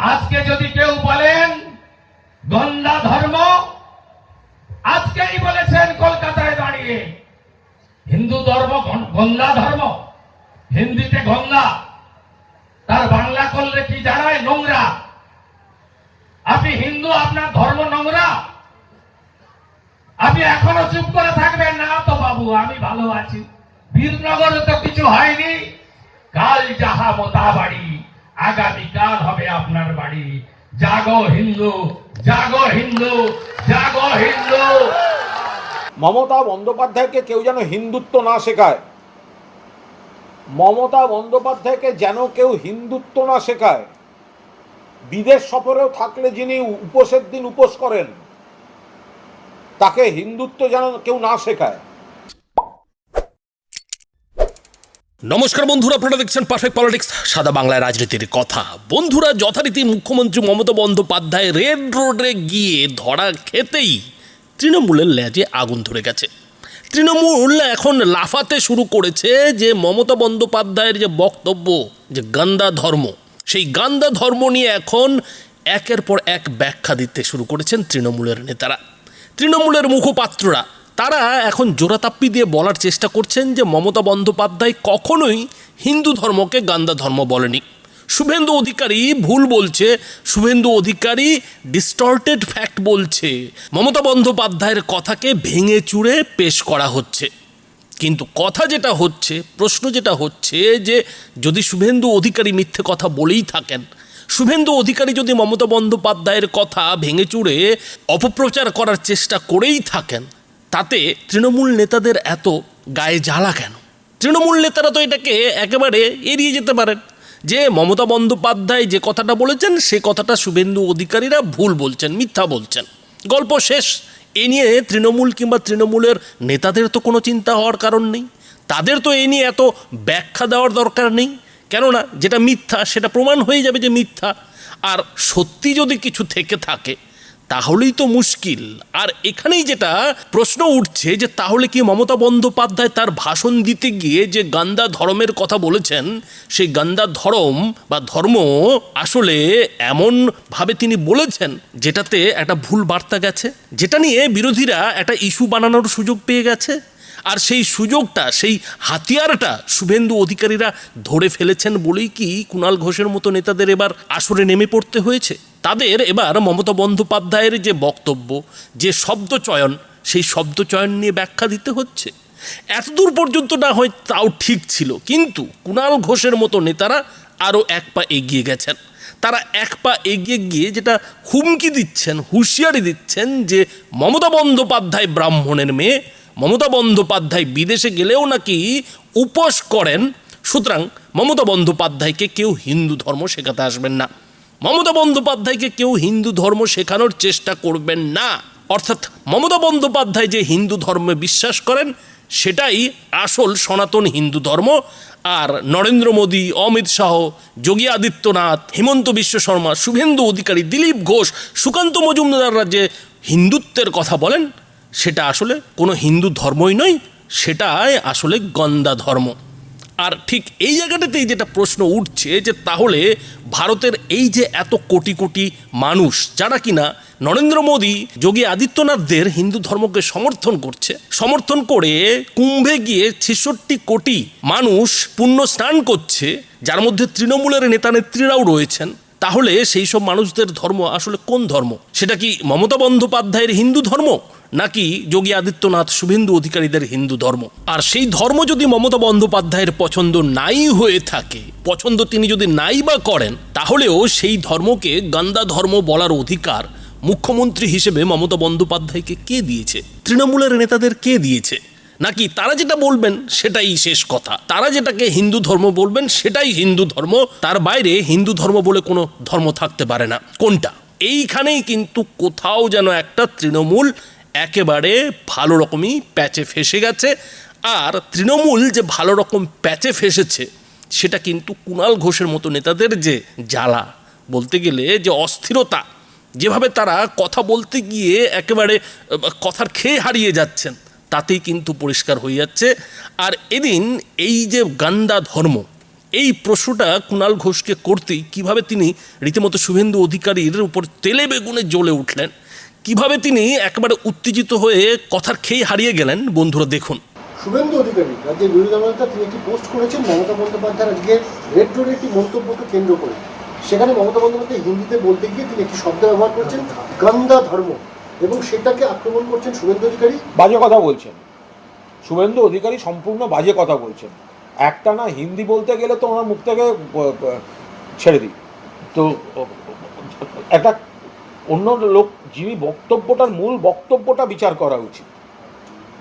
আজকে যদি কেউ বলেন গন্দা ধর্ম, আজকেই বলেছেন কলকাতায় দাঁড়িয়ে। হিন্দু ধর্ম গন- গঙ্গা ধর্ম, হিন্দিতে গঙ্গা তার বাংলা করলে কি জানায়? নোংরা। আপনি হিন্দু, আপনার ধর্ম নোংরা। আপনি এখনও চুপ করে থাকবেন? না তো বাবু, আমি ভালো আছি। বীরনগরে তো কিছু হয়নি। কাল যাহা মোতা বাড়ি আগামী কাল হবে আপনার বাড়ি। জাগো হিন্দু জাগো হিন্দু জাগো হিন্দু। মমতা বন্দ্যোপাধ্যায়কে কেউ যেন হিন্দুত্ব না শেখায়। মমতা বন্দ্যোপাধ্যায়কে যেন কেউ হিন্দুত্ব না শেখায়। বিদেশ সফরেও থাকলে যিনি উপোসের দিন উপোস করেন, তাকে হিন্দুত্ব যেন কেউ না শেখায়। নমস্কার বন্ধুরা, আপনারা দেখছেন পারফেক্ট পলিটিক্স, সাদা বাংলায় রাজনীতির কথা। বন্ধুরা, যথারীতি মুখ্যমন্ত্রী মমতা বন্দ্যোপাধ্যায় রেড রোডে গিয়ে ধরা খেতেই তৃণমূলের লেজে আগুন ধরে গেছে। তৃণমূল এখন লাফাতে শুরু করেছে যে মমতা বন্দ্যোপাধ্যায়ের যে বক্তব্য, যে গান্দা ধর্ম, সেই গান্দা ধর্ম নিয়ে এখন একের পর এক ব্যাখ্যা দিতে শুরু করেছেন তৃণমূলের নেতারা। তৃণমূলের মুখপাত্ররা তারা এখন জোরাতাপ্পি দিয়ে বলার চেষ্টা করছেন যে মমতা বন্দ্যোপাধ্যায় কখনোই হিন্দু ধর্মকে গান্দা ধর্ম বলেনি। শুভেন্দু অধিকারী ভুল বলছে, শুভেন্দু অধিকারী ডিস্টর্টেড ফ্যাক্ট বলছে। মমতা বন্দ্যোপাধ্যায়ের কথাকে ভেঙে চুড়ে পেশ করা হচ্ছে। কিন্তু কথা যেটা হচ্ছে, প্রশ্ন যেটা হচ্ছে যে যদি শুভেন্দু অধিকারী মিথ্যে কথা বলেই থাকেন, শুভেন্দু অধিকারী যদি মমতা বন্দ্যোপাধ্যায়ের কথা ভেঙে চুড়ে অপপ্রচার করার চেষ্টা করেই থাকেন তাতে তৃণমূল নেতাদের এত গায়ে জ্বালা কেন? তৃণমূল নেতারা তো এটাকে একেবারে এড়িয়ে যেতে পারেন। যে মমতা বন্দ্যোপাধ্যায় যে কথাটা বলেছেন, সে কথাটা শুভেন্দু অধিকারীরা ভুল বলছেন, মিথ্যা বলছেন। গল্প শেষ। এ নিয়ে তৃণমূল কিংবা তৃণমূলের নেতাদের তো কোনো চিন্তা হওয়ার কারণ নেই। তাদের তো এ নিয়ে এত ব্যাখ্যা দেওয়ার দরকার নেই। কেননা, যেটা মিথ্যা, সেটা প্রমাণ হয়ে যাবে যে মিথ্যা। আর সত্যি যদি কিছু থেকে থাকে তাহলেই তো মুশকিল। আর এখানেই যেটা প্রশ্ন উঠছে যে তাহলে কি মমতা বন্দ্যোপাধ্যায় তার ভাষণ দিতে গিয়ে যে গান্দা ধর্মের কথা বলেছেন, সেই গান্দা ধর্ম বা ধর্ম আসলে এমনভাবে তিনি বলেছেন যেটাতে একটা ভুল বার্তা গেছে, যেটা নিয়ে বিরোধীরা একটা ইস্যু বানানোর সুযোগ পেয়ে গেছে। আর সেই সুযোগটা, সেই হাতিয়ারটা শুভেন্দু অধিকারীরা ধরে ফেলেছেন বলেই কি কুণাল ঘোষের মতো নেতাদের এবার আসরে নেমে পড়তে হয়েছে? তাদের এবার মমতা বন্দ্যোপাধ্যায়ের যে বক্তব্য, যে শব্দ চয়ন, সেই শব্দ চয়ন নিয়ে ব্যাখ্যা দিতে হচ্ছে। এতদূর পর্যন্ত না হয় তাও ঠিক ছিল, কিন্তু কুণাল ঘোষের মতো নেতারা আরও এক পা এগিয়ে গেছেন। তারা এক পা এগিয়ে গিয়ে যেটা হুমকি দিচ্ছেন, হুঁশিয়ারি দিচ্ছেন যে মমতা বন্দ্যোপাধ্যায় ব্রাহ্মণের মেয়ে, মমতা বন্দ্যোপাধ্যায় বিদেশে গেলেও নাকি উপোস করেন, সুতরাং মমতা বন্দ্যোপাধ্যায়কে কেউ হিন্দু ধর্ম শেখাতে আসবেন না। মমতা বন্দ্যোপাধ্যায়কে কেউ হিন্দু ধর্ম শেখানোর চেষ্টা করবেন না। অর্থাৎ মমতা বন্দ্যোপাধ্যায় যে হিন্দু ধর্মে বিশ্বাস করেন, সেটাই আসল সনাতন হিন্দু ধর্ম। আর নরেন্দ্র মোদী, অমিত শাহ, যোগী আদিত্যনাথ, হেমন্ত বিশ্ব শর্মা, শুভেন্দু অধিকারী, দিলীপ ঘোষ, সুকান্ত মজুমদাররা যে হিন্দুত্বের কথা বলেন, সেটা আসলে কোনো হিন্দু ধর্মই নয়, সেটাই আসলে গন্দা ধর্ম। আর ঠিক এই জায়গাটাতেই যেটা প্রশ্ন উঠছে যে তাহলে ভারতের এই যে এত কোটি কোটি মানুষ যারা কিনা, নরেন্দ্র মোদী, যোগী আদিত্যনাথদের হিন্দু ধর্মকে সমর্থন করছে, সমর্থন করে কুম্ভে গিয়ে ছেষট্টি কোটি মানুষ পুণ্য স্নান করছে, যার মধ্যে তৃণমূলের নেতা নেত্রীরাও রয়েছেন, তাহলে সেই সব মানুষদের ধর্ম আসলে কোন ধর্ম? সেটা কি মমতা বন্দ্যোপাধ্যায়ের হিন্দু ধর্ম? নাকি যোগী আদিত্যনাথ শুভেন্দু অধিকারীদের হিন্দু ধর্ম? আর সেই ধর্ম যদি মমতা বন্দ্যোপাধ্যায়ের পছন্দ নাই হয়ে থাকে, পছন্দ তিনি যদি নাই বা করেন, তাহলেও সেই ধর্মকে গান্দা ধর্ম বলার অধিকার মুখ্যমন্ত্রী হিসেবে মমতা বন্দ্যোপাধ্যায়কে কে দিয়েছে? তৃণমূলের নেতাদের কে দিয়েছে? নাকি তারা যেটা বলবেন সেটাই শেষ কথা? তারা যেটাকে হিন্দু ধর্ম বলবেন সেটাই হিন্দু ধর্ম? তার বাইরে হিন্দু ধর্ম বলে কোনো ধর্ম থাকতে পারে না। কোনটা? এইখানেই কিন্তু কোথাও যেন একটা তৃণমূল একেবারে ভালো রকমই প্যাচে ফেসে গেছে। আর তৃণমূল যে ভালো রকম প্যাচে ফেসেছে, সেটা কিন্তু কুণাল ঘোষের মতো নেতাদের যে জ্বালা, বলতে গেলে যে অস্থিরতা, যেভাবে তারা কথা বলতে গিয়ে একেবারে, কথার খেয়ে হারিয়ে যাচ্ছেন, তাতেই কিন্তু পরিষ্কার হয়ে যাচ্ছে। আর এদিন এই যে গান্দা ধর্ম, এই প্রশ্নটা কুণাল ঘোষকে করতেই কীভাবে তিনি রীতিমতো শুভেন্দু অধিকারীর উপর তেলে বেগুনে জ্বলে উঠলেন কীভাবে তিনি একেবারে উত্তেজিত হয়ে কথার খেই হারিয়ে গেলেন? বন্ধুরা দেখুন। শুভেন্দু অধিকারী রাজ্যের বিরোধী দলনেতা তিনি একটি পোস্ট করেছেন মমতা বন্দ্যোপাধ্যায় আজকে রেড রোডের একটি মন্তব্যকে কেন্দ্র করে। সেখানে মমতা বন্দ্যোপাধ্যায় হিন্দিতে বলতে গিয়ে তিনি একটি শব্দ ব্যবহার করছেন গন্দা ধর্ম এবং সেটাকে আক্রমণ করছেন শুভেন্দু অধিকারী। বাজে কথা বলছেন। শুভেন্দু অধিকারী সম্পূর্ণ বাজে কথা বলছেন। একটা না হিন্দি বলতে গেলে তো ওনার মুখ থেকে ছেড়ে দিই। তো একটা অন্য লোক যিনি বক্তব্যটার মূল বক্তব্যটা বিচার করা উচিত।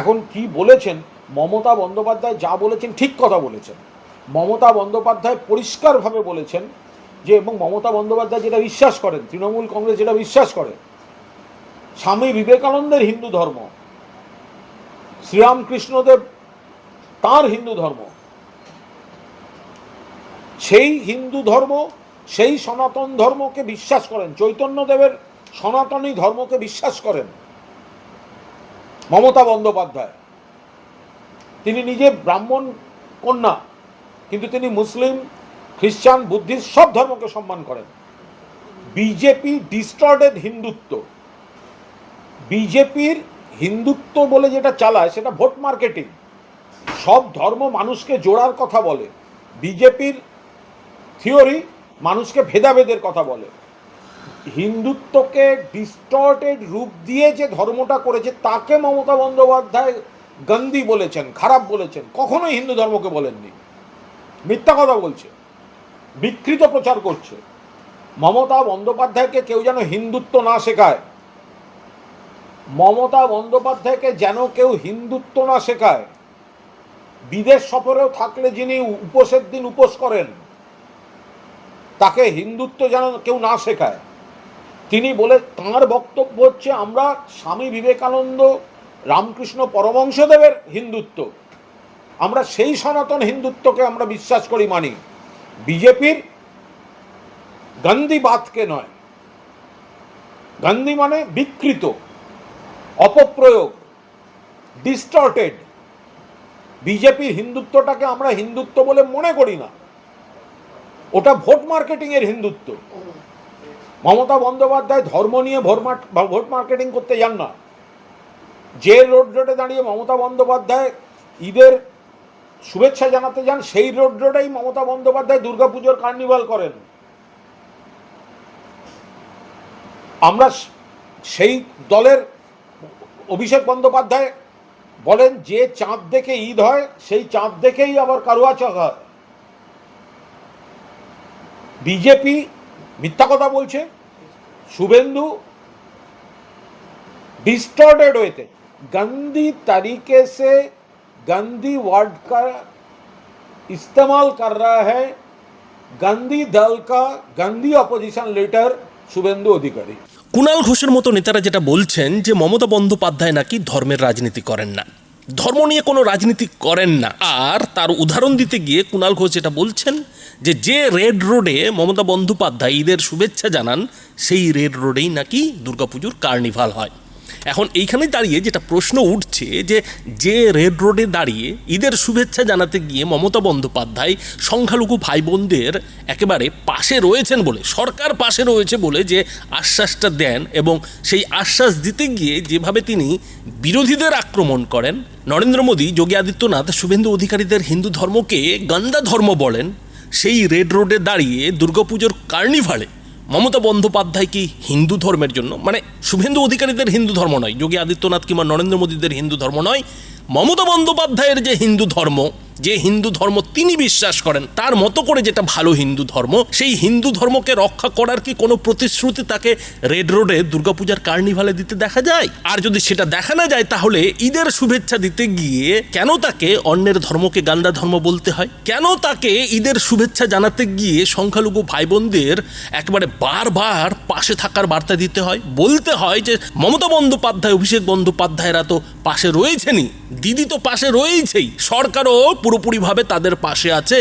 এখন কি বলেছেন? মমতা বন্দ্যোপাধ্যায় যা বলেছেন ঠিক কথা বলেছেন। মমতা বন্দ্যোপাধ্যায় পরিষ্কারভাবে বলেছেন যে, এবং মমতা বন্দ্যোপাধ্যায় যেটা বিশ্বাস করেন, তৃণমূল কংগ্রেস যেটা বিশ্বাস করে, স্বামী বিবেকানন্দের হিন্দু ধর্ম, শ্রীরামকৃষ্ণদেব তার হিন্দু ধর্ম, সেই হিন্দু ধর্ম, সেই সনাতন ধর্মকে বিশ্বাস করেন। চৈতন্যদেবের সনাতনী ধর্মকে বিশ্বাস করেন মমতা বন্দ্যোপাধ্যায়। তিনি নিজে ব্রাহ্মণ কন্যা, কিন্তু তিনি মুসলিম, খ্রিস্টান, বুদ্ধিস্ট, সব ধর্মকে সম্মান করেন। BJP distorted Hindutva. বিজেপির হিন্দুত্ব বলে যেটা চালায়, সেটা ভোট মার্কেটিং। সব ধর্ম মানুষকে জোড়ার কথা বলে। বিজেপির থিওরি মানুষকে ভেদাভেদের কথা বলে। হিন্দুত্বকে ডিস্টর্টেড রূপ দিয়ে যে ধর্মটা করেছে, তাকে মমতা বন্দ্যোপাধ্যায় গন্দি বলেছেন, খারাপ বলেছেন, কখনোই হিন্দু ধর্মকে বলেননি। মিথ্যা কথা বলছে, বিকৃত প্রচার করছে। মমতা বন্দ্যোপাধ্যায়কে কেউ যেন হিন্দুত্ব না শেখায়। মমতা বন্দ্যোপাধ্যায়কে যেন কেউ হিন্দুত্ব না শেখায়। বিদেশ সফরেও থাকলে যিনি উপোসের দিন উপোস করেন, তাকে হিন্দুত্ব যেন কেউ না শেখায়। তিনি বলে, তাঁর বক্তব্য হচ্ছে আমরা স্বামী বিবেকানন্দ, রামকৃষ্ণ পরমংশদেবের হিন্দুত্ব। আমরা সেই সনাতন হিন্দুত্বকে আমরা বিশ্বাস করি, মানি। বিজেপির গান্ধীবাদকে নয়। গান্ধী মানে বিকৃত, অপপ্রয়োগ ডিস্টর্টেড বিজেপির হিন্দুত্বটাকে আমরা হিন্দুত্ব বলে মনে করি না। ওটা ভোট মার্কেটিং এর হিন্দুত্ব। মমতা বন্দ্যোপাধ্যায় ধর্ম নিয়ে ভোট মার্ক- ভোট মার্কেটিং করতে যান না। যে রোড রোডে দাঁড়িয়ে মমতা বন্দ্যোপাধ্যায় ঈদের শুভেচ্ছা জানাতে যান, সেই রোড রোডেই মমতা বন্দ্যোপাধ্যায় দুর্গাপুজোর কার্নিভাল করেন। আমরা সেই দলের অভিষেক বন্দ্যোপাধ্যায় বলেন, যে চাঁদ দেখে ঈদ হয়, সেই চাঁদ দেখেই আবার কারুয়া চক হয়। বিজেপি মিথ্যা কথা বলছে শুভেন্দু डिस्टॉर्टेड हुए थे गंदी तरीके से गंदी वर्ड का इस्तेमाल कर रहा है गंदी दल का गंदी अपोजिशन लीडर शुभेंदु अधिकारी কুণাল ঘোষের মতো নেতারা যেটা বলছেন যে মমতা বন্দ্যোপাধ্যায় নাকি ধর্মের রাজনীতি করেন না ধর্ম নিয়ে কোনো রাজনীতি করেন না আর তার উদাহরণ দিতে গিয়ে কুণাল ঘোষ যেটা বলছেন যে যে রেড রোডে মমতা বন্দ্যোপাধ্যায় ঈদের শুভেচ্ছা জানান, সেই রেড রোডেই নাকি দুর্গাপুজোর কার্নিভাল হয়। এখন এইখানে দাঁড়িয়ে যেটা প্রশ্ন উঠছে যে যে রেড রোডে দাঁড়িয়ে ঈদের শুভেচ্ছা জানাতে গিয়ে মমতা বন্দ্যোপাধ্যায় সংখ্যালঘু ভাই বোনদের একেবারে পাশে রয়েছেন বলে, সরকার পাশে রয়েছে বলে যে আশ্বাসটা দেন এবং সেই আশ্বাস দিতে গিয়ে যেভাবে তিনি বিরোধীদের আক্রমণ করেন, নরেন্দ্র মোদী, যোগী আদিত্যনাথ, শুভেন্দু অধিকারীদের হিন্দু ধর্মকে গন্দা ধর্ম বলেন সেই রেড রোডে দাঁড়িয়ে দুর্গাপুজোর কার্নিভালে মমতা বন্দ্যোপাধ্যায় কি হিন্দু ধর্মের জন্য? মানে শুভেন্দু অধিকারীদের হিন্দু ধর্ম নয়, যোগী আদিত্যনাথ কিংবা নরেন্দ্র মোদীদের হিন্দু ধর্ম নয়, মমতা বন্দ্যোপাধ্যায়ের যে হিন্দু ধর্ম যে হিন্দু ধর্ম তিনি বিশ্বাস করেন, তার মতো করে যেটা ভালো হিন্দু ধর্ম, সেই হিন্দু ধর্মকে রক্ষা করার কি কোনো প্রতিশ্রুতি তাকে রেড রোডে দুর্গাপূজার কার্নিভালে দিতে দেখা যায়? আর যদি সেটা দেখা না যায়, তাহলে ঈদের শুভেচ্ছা দিতে গিয়ে কেন তাকে অন্যের ধর্মকে গান্দা ধর্ম বলতে হয়? কেন তাকে ঈদের শুভেচ্ছা জানাতে গিয়ে সংখ্যালঘু ভাই বোনদের একবারে বারবার পাশে থাকার বার্তা দিতে হয়? বলতে হয় যে, মমতা বন্দ্যোপাধ্যায়, অভিষেক বন্দ্যোপাধ্যায়রা তো পাশে রয়েছেনই, দিদি তো পাশে রয়েছেই, সরকারও পুরোপুরিভাবে তাদের পাশে আছে।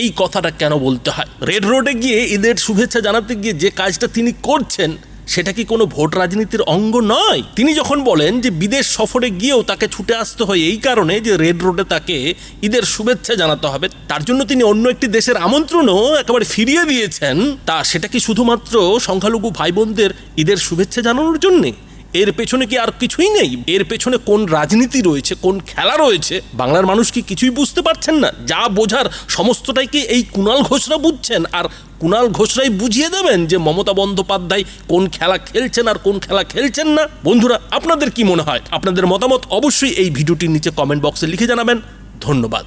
এই কথাটা কেন বলতে হয়? রেড রোডে গিয়ে ঈদের শুভেচ্ছা জানাতে গিয়ে যে কাজটা তিনি করছেন, সেটা কি কোনো ভোট রাজনীতির অঙ্গ নয়? তিনি যখন বলেন যে বিদেশ সফরে গিয়েও তাকে ছুটে আসতে হয়, এই কারণে যে রেড রোডে তাকে ঈদের শুভেচ্ছা জানাতে হবে, তার জন্য তিনি অন্য একটি দেশের আমন্ত্রণও একেবারে ফিরিয়ে দিয়েছেন। তা সেটা কি শুধুমাত্র সংখ্যালঘু ভাই বোনদের ঈদের শুভেচ্ছা জানানোর জন্যে? এর পেছনে কি আর কিছুই নেই? এর পেছনে কোন রাজনীতি রয়েছে, কোন খেলা রয়েছে? বাংলার মানুষ কি কিছুই বুঝতে পারছেন না? যা বোঝার সমস্তটাই কি এই কুণাল ঘোষরা বুঝছেন? আর কুণাল ঘোষরাই বুঝিয়ে দেবেন যে মমতা বন্দ্যোপাধ্যায় কোন খেলা খেলছেন আর কোন খেলা খেলছেন না? বন্ধুরা, আপনাদের কি মনে হয়? আপনাদের মতামত অবশ্যই এই ভিডিওটির নিচে কমেন্ট বক্সে লিখে জানাবেন। ধন্যবাদ।